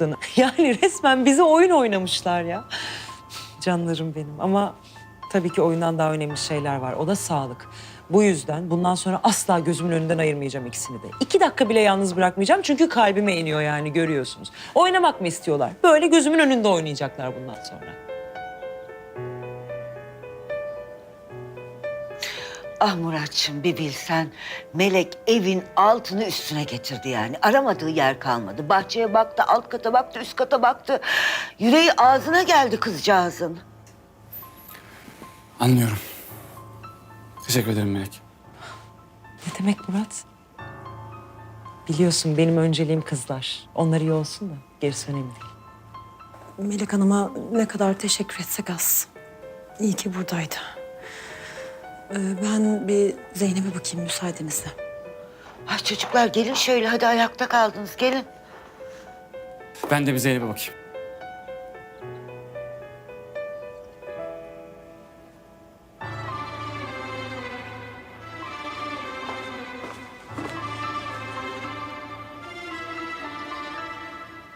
Yani resmen bize oyun oynamışlar ya. Canlarım benim ama tabii ki oyundan daha önemli şeyler var. O da sağlık. Bu yüzden bundan sonra asla gözümün önünden ayırmayacağım ikisini de. İki dakika bile yalnız bırakmayacağım çünkü kalbime iniyor yani görüyorsunuz. Oynamak mı istiyorlar? Böyle gözümün önünde oynayacaklar bundan sonra. Ah Muratçım bir bilsen Melek evin altını üstüne getirdi yani. Aramadığı yer kalmadı. Bahçeye baktı, alt kata baktı, üst kata baktı. Yüreği ağzına geldi kızcağızın. Anlıyorum. Teşekkür ederim Melek. Ne demek Murat? Biliyorsun benim önceliğim kızlar. Onlar iyi olsun da gerisi önemli değil. Melek Hanım'a ne kadar teşekkür etsek az. İyi ki buradaydı. Ee, ben bir Zeynep'e bakayım müsaadenizle. Ay çocuklar gelin şöyle hadi ayakta kaldınız gelin. Ben de bir Zeynep'e bakayım.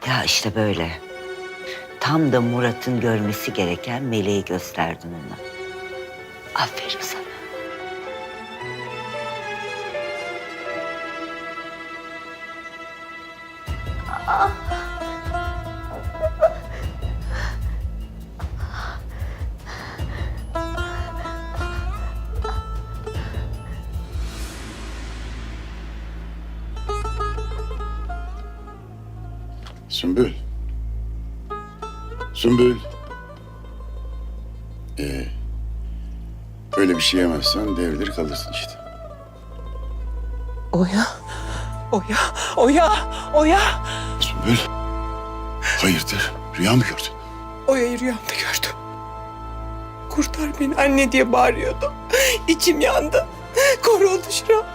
Ya işte böyle. Tam da Murat'ın görmesi gereken Meleği gösterdin ona. Aferin sana. Sümbül. Sümbül. Ee, öyle bir şey yemezsen devrilir kalırsın işte. Oya, Oya, Oya, Oya. Sümbül. Hayırdır? Rüya mı gördün? Oya'yı rüyamda gördüm. Kurtar beni anne diye bağırıyordu. İçim yandı. Koruldu şuram.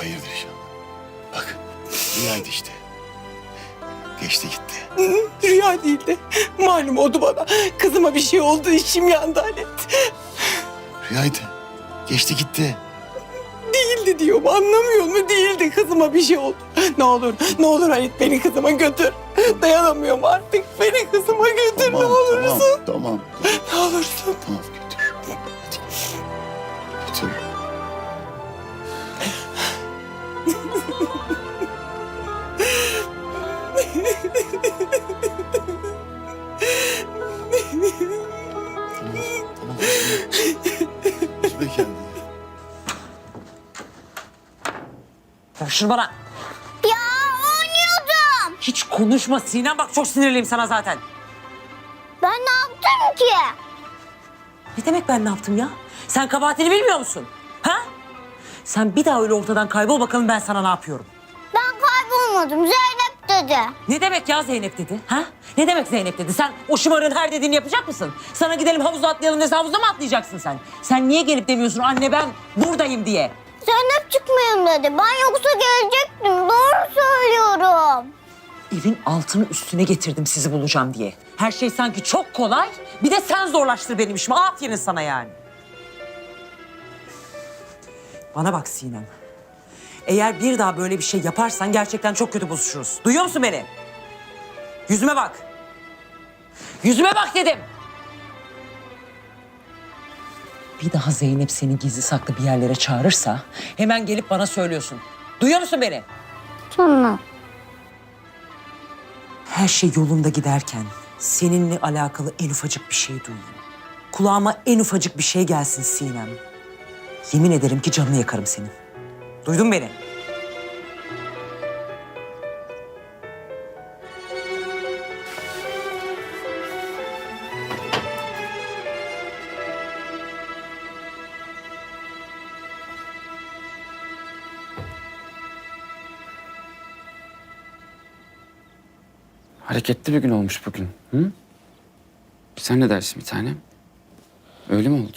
Hayırdır inşallah. Bak rüyaydı işte. Geçti gitti. Rüya değildi. Malum oldu bana. Kızıma bir şey oldu. içim yandı Halet. Rüyaydı. Geçti gitti. Değildi diyorum. Anlamıyor mu? Değildi. Kızıma bir şey oldu. Ne olur, ne olur Halet beni kızıma götür. Dayanamıyorum artık. Beni kızıma götür ne olursun. Tamam, tamam. Ne olursun. Tamam götür. Tamam, tamam. Üzme, üzme kendini. Ver şunu bana. Konuşma Sinem bak çok sinirliyim sana zaten. Ben ne yaptım ki? Ne demek ben ne yaptım ya? Sen kabahatini bilmiyor musun? Ha? Sen bir daha öyle ortadan kaybol bakalım ben sana ne yapıyorum. Ben kaybolmadım. Zeynep dedi. Ne demek ya Zeynep dedi? Ha? Ne demek Zeynep dedi? Sen o şımarın her dediğini yapacak mısın? Sana gidelim havuza atlayalım dese havuzda mı atlayacaksın sen? Sen niye gelip demiyorsun anne ben buradayım diye? Zeynep çıkmayayım dedi. Ben yoksa gelecektim. Doğru söylüyorum. Evin altını üstüne getirdim sizi bulacağım diye. Her şey sanki çok kolay. Bir de sen zorlaştır benim işimi. Aferin sana yani. Bana bak Sinem. Eğer bir daha böyle bir şey yaparsan gerçekten çok kötü bozuşuruz. Duyuyor musun beni? Yüzüme bak. Yüzüme bak dedim. Bir daha Zeynep seni gizli saklı bir yerlere çağırırsa hemen gelip bana söylüyorsun. Duyuyor musun beni? Tamam. Her şey yolunda giderken seninle alakalı en ufacık bir şey duyayım. Kulağıma en ufacık bir şey gelsin Sinem. Yemin ederim ki canını yakarım senin. Duydun beni? Hareketli bir gün olmuş bugün. Hı? Sen ne dersin bir tanem? Öyle mi oldu?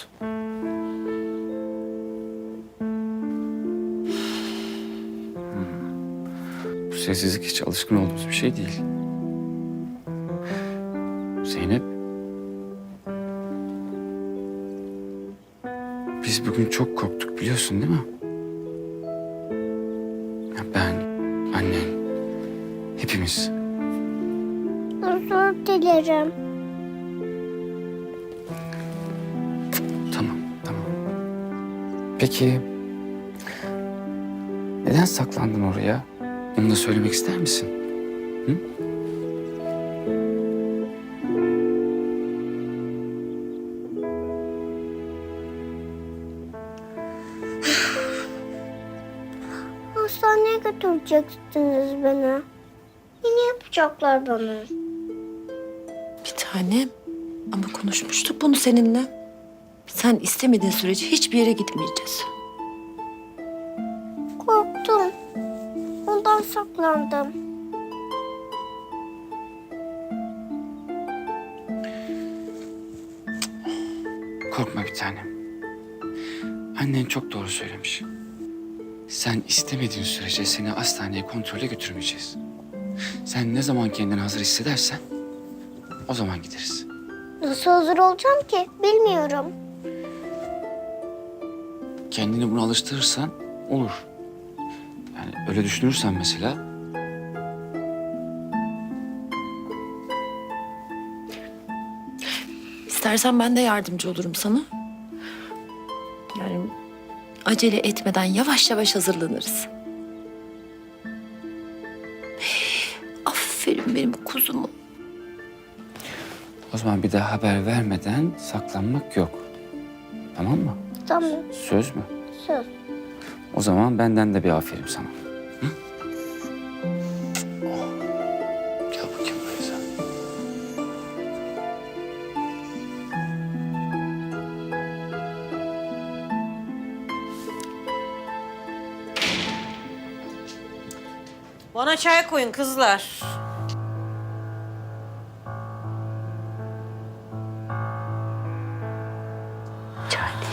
Hmm. Bu sessizlik hiç alışkın olduğumuz bir şey değil. Zeynep. Biz bugün çok korktuk biliyorsun değil mi? Ya ben, annen, hepimiz. Dilerim. Tamam, tamam. Peki... Neden saklandın oraya? Onu da söylemek ister misin? Hastaneye götüreceksiniz beni. Yine yapacaklar bana. Bir tanem. Ama konuşmuştuk bunu seninle. Sen istemediğin sürece hiçbir yere gitmeyeceğiz. Korktum. Ondan saklandım. Korkma bir tanem. Annen çok doğru söylemiş. Sen istemediğin sürece seni hastaneye kontrole götürmeyeceğiz. Sen ne zaman kendini hazır hissedersen o zaman gideriz. Nasıl hazır olacağım ki? Bilmiyorum. Kendini buna alıştırırsan olur. Yani öyle düşünürsen mesela İstersen ben de yardımcı olurum sana. Yani acele etmeden yavaş yavaş hazırlanırız. Aferin benim kuzumu. O zaman bir daha haber vermeden saklanmak yok. Tamam mı? Tamam. Söz mü? Söz. O zaman benden de bir aferin sana. Hı? Gel bakayım buraya sen. Bana çay koyun kızlar.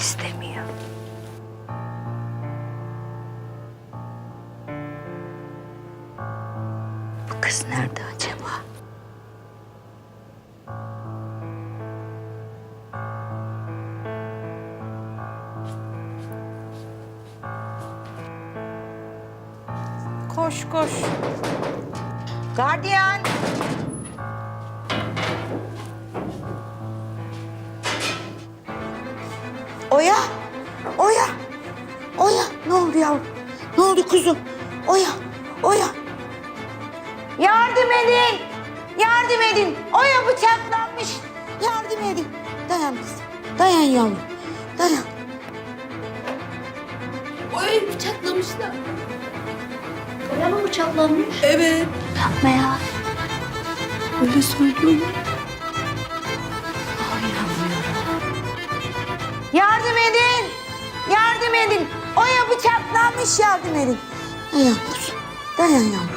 İstemiyor. Bu kız nerede acaba? Koş koş. Gardiyan. Oya, Oya, Oya. Ne oldu yavrum? Ne oldu kuzum? Oya, Oya. Yardım edin, yardım edin. Oya bıçaklanmış. Yardım edin. Dayan kızım, dayan yavrum, dayan. Oy bıçaklamışlar. Oya mı bıçaklanmış? Evet. Yapma ya. Öyle söylüyorlar. Yardım edin, yardım edin. Oya bıçaklanmış, yardım edin. Dayan kuzum, dayan yavrum.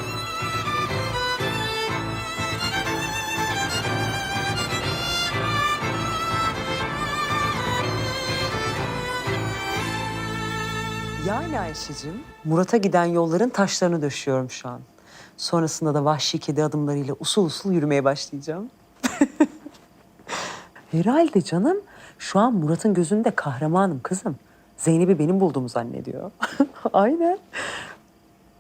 Yani Ayşe'cim, Murat'a giden yolların taşlarını döşüyorum şu an. Sonrasında da vahşi kedi adımlarıyla usul usul yürümeye başlayacağım. Herhalde canım. Şu an Murat'ın gözünde kahramanım kızım. Zeynep'i benim bulduğumu zannediyor. Aynen.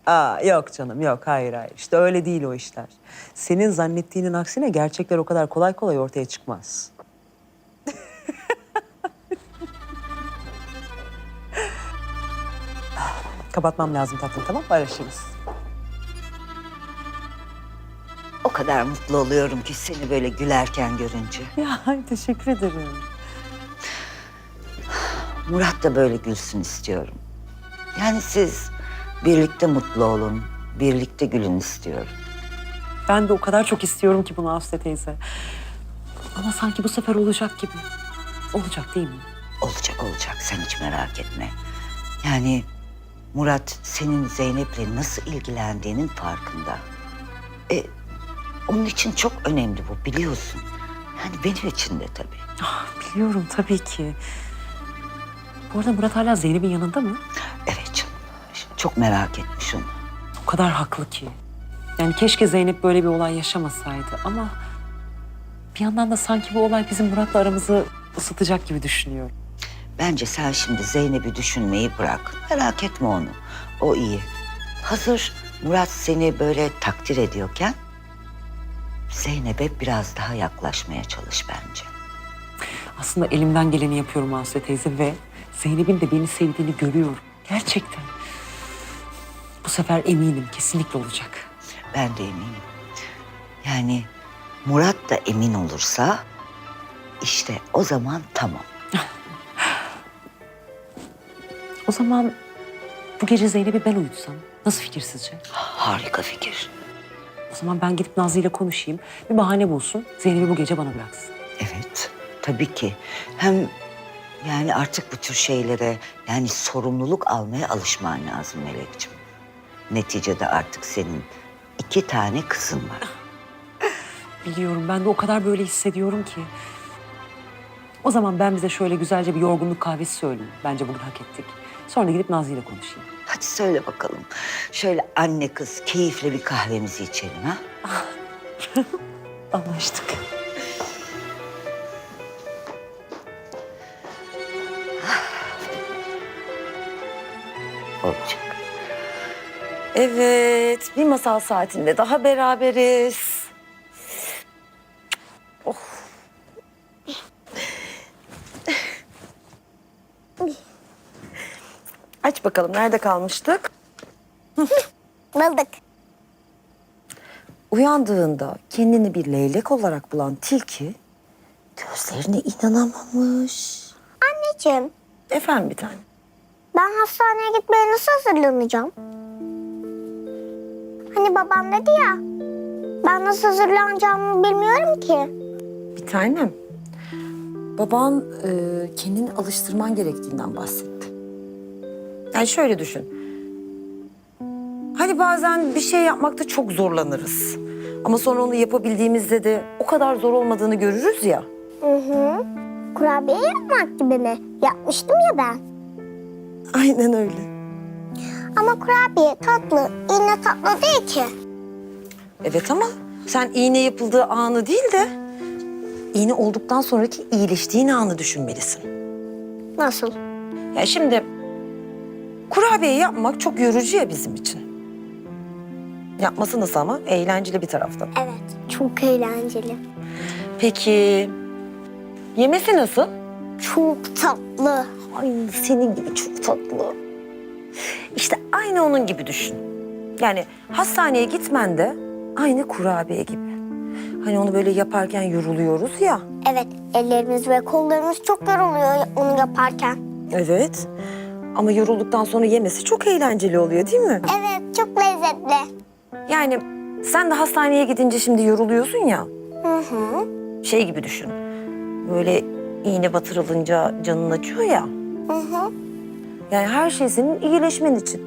Aa, yok canım yok hayır hayır. İşte öyle değil o işler. Senin zannettiğinin aksine gerçekler o kadar kolay kolay ortaya çıkmaz. Kapatmam lazım tatlım tamam mı? Araşırız. O kadar mutlu oluyorum ki seni böyle gülerken görünce. Ya teşekkür ederim. Murat da böyle gülsün istiyorum. Yani siz birlikte mutlu olun, birlikte gülün istiyorum. Ben de o kadar çok istiyorum ki bunu Aslı teyze. Ama sanki bu sefer olacak gibi. Olacak değil mi? Olacak olacak sen hiç merak etme. Yani Murat senin Zeynep'le nasıl ilgilendiğinin farkında. E, onun için çok önemli bu biliyorsun. Yani benim için de tabii. Ah, biliyorum tabii ki. Bu arada Murat hala Zeynep'in yanında mı? Evet canım. Çok merak etmiş onu. O kadar haklı ki. Yani keşke Zeynep böyle bir olay yaşamasaydı ama... Bir yandan da sanki bu olay bizim Murat'la aramızı ısıtacak gibi düşünüyorum. Bence sen şimdi Zeynep'i düşünmeyi bırak. Merak etme onu. O iyi. Hazır Murat seni böyle takdir ediyorken Zeynep'e biraz daha yaklaşmaya çalış bence. Aslında elimden geleni yapıyorum Aslı teyze ve Zeynep'in de beni sevdiğini görüyorum. Gerçekten. Bu sefer eminim kesinlikle olacak. Ben de eminim. Yani Murat da emin olursa işte o zaman tamam. O zaman bu gece Zeynep'i ben uyutsam nasıl fikir sizce? Harika fikir. O zaman ben gidip Nazlı ile konuşayım. Bir bahane bulsun. Zeynep'i bu gece bana bıraksın. Evet, tabii ki. Hem yani artık bu tür şeylere yani sorumluluk almaya alışman lazım Melekciğim. Neticede artık senin iki tane kızın var. Biliyorum ben de o kadar böyle hissediyorum ki. O zaman ben bize şöyle güzelce bir yorgunluk kahvesi söyleyeyim. Bence bugün hak ettik. Sonra gidip Nazlı ile konuşayım. Hadi söyle bakalım. Şöyle anne kız keyifle bir kahvemizi içelim ha. Anlaştık. Olacak. Evet, bir masal saatinde daha beraberiz. Oh. Aç bakalım, nerede kalmıştık? Bulduk. Uyandığında kendini bir leylek olarak bulan tilki gözlerine inanamamış. Anneciğim Efendim bir tane. ben hastaneye gitmeye nasıl hazırlanacağım? Hani babam dedi ya. Ben nasıl hazırlanacağımı bilmiyorum ki. Bir tanem. Baban e, kendini alıştırman gerektiğinden bahsetti. Yani şöyle düşün. Hani bazen bir şey yapmakta çok zorlanırız. Ama sonra onu yapabildiğimizde de o kadar zor olmadığını görürüz ya. Hı hı. Kurabiye yapmak gibi mi? Yapmıştım ya ben. Aynen öyle. Ama kurabiye tatlı, iğne tatlı değil ki. Evet ama sen iğne yapıldığı anı değil de iğne olduktan sonraki iyileştiğin anı düşünmelisin. Nasıl? Ya şimdi kurabiye yapmak çok yorucu ya bizim için. Yapması nasıl ama eğlenceli bir taraftan. Evet, çok eğlenceli. Peki yemesi nasıl? Çok tatlı. Ay senin gibi çok tatlı. İşte aynı onun gibi düşün. Yani hastaneye gitmen de aynı kurabiye gibi. Hani onu böyle yaparken yoruluyoruz ya. Evet, ellerimiz ve kollarımız çok yoruluyor onu yaparken. Evet. Ama yorulduktan sonra yemesi çok eğlenceli oluyor değil mi? Evet, çok lezzetli. Yani sen de hastaneye gidince şimdi yoruluyorsun ya. Hı hı. Şey gibi düşün. Böyle iğne batırılınca canın acıyor ya. Hı hı. Yani her şey senin iyileşmen için.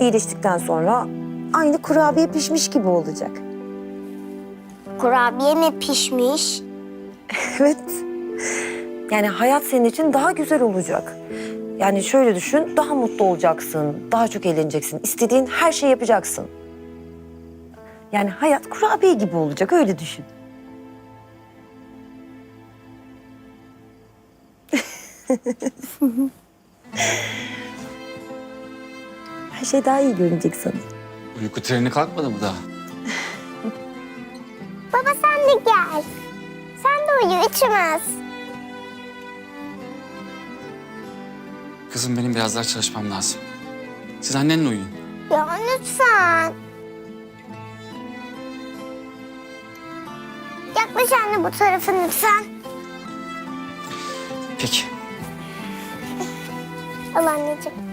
İyileştikten sonra aynı kurabiye pişmiş gibi olacak. Kurabiye mi pişmiş? Evet. Yani hayat senin için daha güzel olacak. Yani şöyle düşün, daha mutlu olacaksın, daha çok eğleneceksin. İstediğin her şeyi yapacaksın. Yani hayat kurabiye gibi olacak, öyle düşün. her şey daha iyi görünecek sana. Uyku treni kalkmadı mı daha? Baba sen de gel. Sen de uyu, içmez. Kızım benim biraz daha çalışmam lazım. Siz annenle uyuyun. Ya lütfen. Yaklaş anne bu tarafa lütfen. Peki. Al anneciğim.